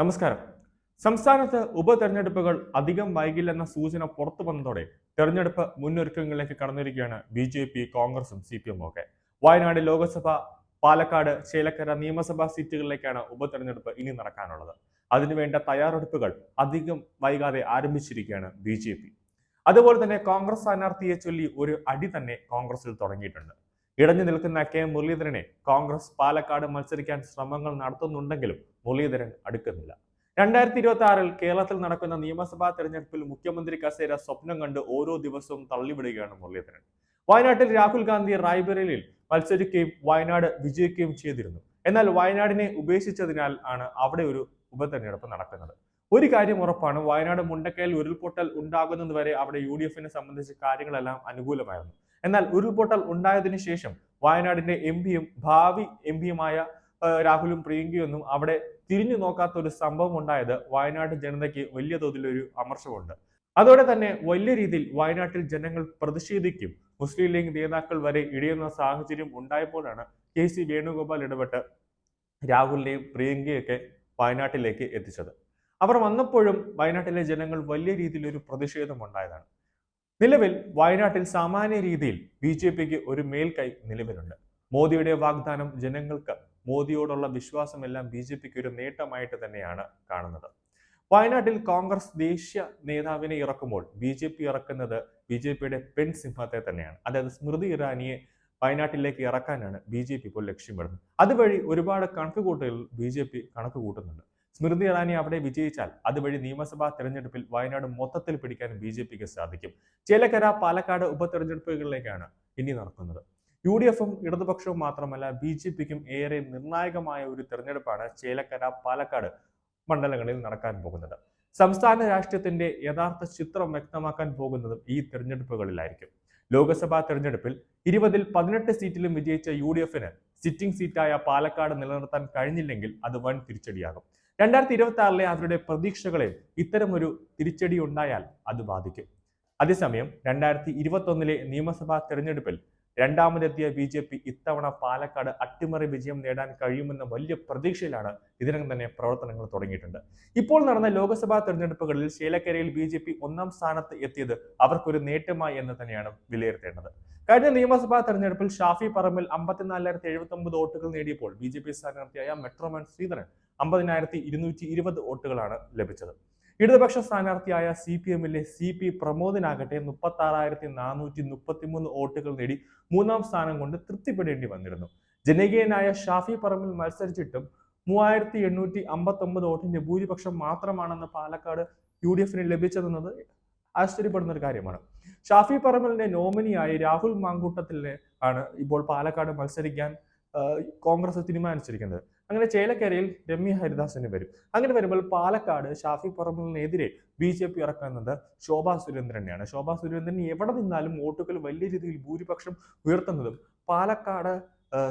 നമസ്കാരം. സംസ്ഥാനത്ത് ഉപതെരഞ്ഞെടുപ്പുകൾ അധികം വൈകില്ലെന്ന സൂചന പുറത്തു വന്നതോടെ തെരഞ്ഞെടുപ്പ് മുന്നൊരുക്കങ്ങളിലേക്ക് കടന്നിരിക്കുകയാണ് ബി ജെ പി കോൺഗ്രസും സി പി എമ്മും ഒക്കെ. വയനാട് ലോക്സഭ പാലക്കാട് ചേലക്കര നിയമസഭാ സീറ്റുകളിലേക്കാണ് ഉപതെരഞ്ഞെടുപ്പ് ഇനി നടക്കാനുള്ളത്. അതിനുവേണ്ട തയ്യാറെടുപ്പുകൾ അധികം വൈകാതെ ആരംഭിച്ചിരിക്കുകയാണ് ബി ജെ പി. അതുപോലെ തന്നെ കോൺഗ്രസ് സ്ഥാനാർത്ഥിയെ ചൊല്ലി ഒരു അടി തന്നെ കോൺഗ്രസിൽ തുടങ്ങിയിട്ടുണ്ട്. ഇടഞ്ഞു നിൽക്കുന്ന കെ മുരളീധരനെ കോൺഗ്രസ് പാലക്കാട് മത്സരിക്കാൻ ശ്രമങ്ങൾ നടത്തുന്നുണ്ടെങ്കിലും മുരളീധരൻ അടുക്കുന്നില്ല. രണ്ടായിരത്തി ഇരുപത്തി ആറിൽ കേരളത്തിൽ നടക്കുന്ന നിയമസഭാ തെരഞ്ഞെടുപ്പിൽ മുഖ്യമന്ത്രി കസേര സ്വപ്നം കണ്ട് ഓരോ ദിവസവും തള്ളിവിടുകയാണ് മുരളീധരൻ. വയനാട്ടിൽ രാഹുൽ ഗാന്ധി റായ്ബറേലിയിൽ മത്സരിക്കുകയും വയനാട് വിജയിക്കുകയും ചെയ്തിരുന്നു. എന്നാൽ വയനാടിനെ ഉപേക്ഷിച്ചതിനാൽ ആണ് അവിടെ ഒരു ഉപതെരഞ്ഞെടുപ്പ് നടക്കുന്നത്. ഒരു കാര്യം ഉറപ്പാണ് വയനാട് മുണ്ടക്കയിൽ ഉരുൾപൊട്ടൽ ഉണ്ടാകുന്നതുവരെ അവിടെ യു ഡി എഫിനെ സംബന്ധിച്ച് കാര്യങ്ങളെല്ലാം അനുകൂലമായിരുന്നു. എന്നാൽ ഉരുൾപൊട്ടൽ ഉണ്ടായതിനു ശേഷം വയനാടിന്റെ എം പിയും ഭാവി എം പിയുമായ രാഹുലും പ്രിയങ്കയൊന്നും അവിടെ തിരിഞ്ഞു നോക്കാത്ത ഒരു സംഭവം ഉണ്ടായത് വയനാട് ജനതയ്ക്ക് വലിയ തോതിലൊരു അമർഷമുണ്ട് അതോടെ തന്നെ വലിയ രീതിയിൽ വയനാട്ടിൽ ജനങ്ങൾ പ്രതിഷേധിക്കും. മുസ്ലിം ലീഗ് നേതാക്കൾ വരെ ഇടിയുന്ന സാഹചര്യം ഉണ്ടായപ്പോഴാണ് കെ സി വേണുഗോപാൽ ഇടപെട്ട് രാഹുലിനെയും പ്രിയങ്കയൊക്കെ വയനാട്ടിലേക്ക് എത്തിച്ചത്. അവർ വന്നപ്പോഴും വയനാട്ടിലെ ജനങ്ങൾ വലിയ രീതിയിൽ ഒരു പ്രതിഷേധം ഉണ്ടായതാണ്. നിലവിൽ വയനാട്ടിൽ സാമാന്യ രീതിയിൽ ബി ജെ പിക്ക് ഒരു മേൽക്കൈ നിലവിലുണ്ട്. മോദിയുടെ വാഗ്ദാനം ജനങ്ങൾക്ക് മോദിയോടുള്ള വിശ്വാസമെല്ലാം ബി ജെ പിക്ക് ഒരു നേട്ടമായിട്ട് തന്നെയാണ് കാണുന്നത്. വയനാട്ടിൽ കോൺഗ്രസ് ദേശീയ നേതാവിനെ ഇറക്കുമ്പോൾ ബി ജെ പി ഇറക്കുന്നത് ബി ജെ പിയുടെ പെൺ സിംഹത്തെ തന്നെയാണ്. അതായത് സ്മൃതി ഇറാനിയെ വയനാട്ടിലേക്ക് ഇറക്കാനാണ് ബി ജെ പി ഇപ്പോൾ ലക്ഷ്യമിടുന്നത്. അതുവഴി ഒരുപാട് കണക്കുകൂട്ടലുകൾ ബി ജെ പി കണക്ക് കൂട്ടുന്നുണ്ട് സ്മൃതി ഇറാനി അവിടെ വിജയിച്ചാൽ അതുവഴി നിയമസഭാ തെരഞ്ഞെടുപ്പിൽ വയനാട് മൊത്തത്തിൽ പിടിക്കാൻ ബി ജെ പിക്ക് സാധിക്കും. ചേലക്കര പാലക്കാട് ഉപതെരഞ്ഞെടുപ്പുകളിലേക്കാണ് ഇനി നടക്കുന്നത്. യു ഡി എഫും ഇടതുപക്ഷവും മാത്രമല്ല ബി ജെ പിക്കും ഏറെ നിർണായകമായ ഒരു തെരഞ്ഞെടുപ്പാണ് ചേലക്കര പാലക്കാട് മണ്ഡലങ്ങളിൽ നടക്കാൻ പോകുന്നത്. സംസ്ഥാന രാഷ്ട്രീയത്തിന്റെ യഥാർത്ഥ ചിത്രം വ്യക്തമാക്കാൻ പോകുന്നതും ഈ തെരഞ്ഞെടുപ്പുകളിലായിരിക്കും. ലോക്സഭാ തെരഞ്ഞെടുപ്പിൽ ഇരുപതിൽ പതിനെട്ട് സീറ്റിലും വിജയിച്ച യു ഡി എഫിന് സിറ്റിംഗ് സീറ്റായ പാലക്കാട് നിലനിർത്താൻ കഴിഞ്ഞില്ലെങ്കിൽ അത് വൻ തിരിച്ചടിയാകും. രണ്ടായിരത്തി ഇരുപത്തി ആറിലെ അവരുടെ പ്രതീക്ഷകളെ ഇത്തരമൊരു തിരിച്ചടി ഉണ്ടായാൽ അത് ബാധിക്കും. അതേസമയം രണ്ടായിരത്തി ഇരുപത്തി ഒന്നിലെ നിയമസഭാ തെരഞ്ഞെടുപ്പിൽ രണ്ടാമതെത്തിയ ബി ജെ പി ഇത്തവണ പാലക്കാട് അട്ടിമറി വിജയം നേടാൻ കഴിയുമെന്ന വലിയ പ്രതീക്ഷയിലാണ് ഇതിനകം തന്നെ പ്രവർത്തനങ്ങൾ തുടങ്ങിയിട്ടുണ്ട്. ഇപ്പോൾ നടന്ന ലോക്സഭാ തെരഞ്ഞെടുപ്പുകളിൽ ശേലക്കരയിൽ ബി ജെ പി ഒന്നാം സ്ഥാനത്ത് എത്തിയത് അവർക്കൊരു നേട്ടമായി എന്ന് തന്നെയാണ് വിലയിരുത്തേണ്ടത്. കഴിഞ്ഞ നിയമസഭാ തെരഞ്ഞെടുപ്പിൽ ഷാഫി പറമ്പിൽ അമ്പത്തിനാലായിരത്തി എഴുപത്തി ഒമ്പത് വോട്ടുകൾ നേടിയപ്പോൾ ബി ജെ പി സ്ഥാനാർത്ഥിയായ മെട്രോമാൻ ശ്രീധരൻ അമ്പതിനായിരത്തി ഇരുന്നൂറ്റി ഇരുപത് വോട്ടുകളാണ് ലഭിച്ചത്. ഇടതുപക്ഷ സ്ഥാനാർത്ഥിയായ സി പി എമ്മിലെ സി പി പ്രമോദിനാകട്ടെ മുപ്പത്തി ആറായിരത്തി നാനൂറ്റി മുപ്പത്തി മൂന്ന് വോട്ടുകൾ നേടി മൂന്നാം സ്ഥാനം കൊണ്ട് തൃപ്തിപ്പെടേണ്ടി വന്നിരുന്നു. ജനകീയനായ ഷാഫി പറമ്പിൽ മത്സരിച്ചിട്ടും മൂവായിരത്തി എണ്ണൂറ്റി അമ്പത്തി ഒമ്പത് വോട്ടിന്റെ ഭൂരിപക്ഷം മാത്രമാണെന്ന് പാലക്കാട് യു ഡി എഫിന് ലഭിച്ചതെന്നത് ആശ്ചര്യപ്പെടുന്ന ഒരു കാര്യമാണ്. ഷാഫി പറമ്പലിന്റെ നോമിനിയായി രാഹുൽ മാങ്കൂട്ടത്തിലെ ആണ് ഇപ്പോൾ പാലക്കാട് മത്സരിക്കാൻ കോൺഗ്രസ് തീരുമാനിച്ചിരിക്കുന്നത് അങ്ങനെ ചേലക്കരയിൽ രമ്യ ഹരിദാസിന് വരും. അങ്ങനെ വരുമ്പോൾ പാലക്കാട് ഷാഫി പറമ്പലിനെതിരെ ബി ജെ പി ഇറക്കുന്നത് ശോഭാ സുരേന്ദ്രനെയാണ്. ശോഭാ സുരേന്ദ്രൻ എവിടെ നിന്നാലും വോട്ടുകൾ വലിയ രീതിയിൽ ഭൂരിപക്ഷം ഉയർത്തുന്നതും പാലക്കാട്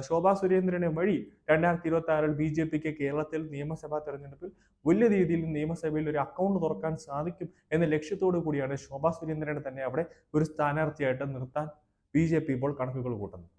ശോഭാ സുരേന്ദ്രനെ വഴി രണ്ടായിരത്തി ഇരുപത്തി ആറിൽ ബി ജെ പിക്ക് കേരളത്തിൽ നിയമസഭാ തെരഞ്ഞെടുപ്പിൽ വലിയ രീതിയിൽ നിയമസഭയിൽ ഒരു അക്കൗണ്ട് തുറക്കാൻ സാധിക്കും എന്ന ലക്ഷ്യത്തോടു കൂടിയാണ് ശോഭാ സുരേന്ദ്രനെ തന്നെ അവിടെ ഒരു സ്ഥാനാർത്ഥിയായിട്ട് നിർത്താൻ ബി ജെ പി ഇപ്പോൾ കണക്കുകൾ കൂട്ടുന്നത്.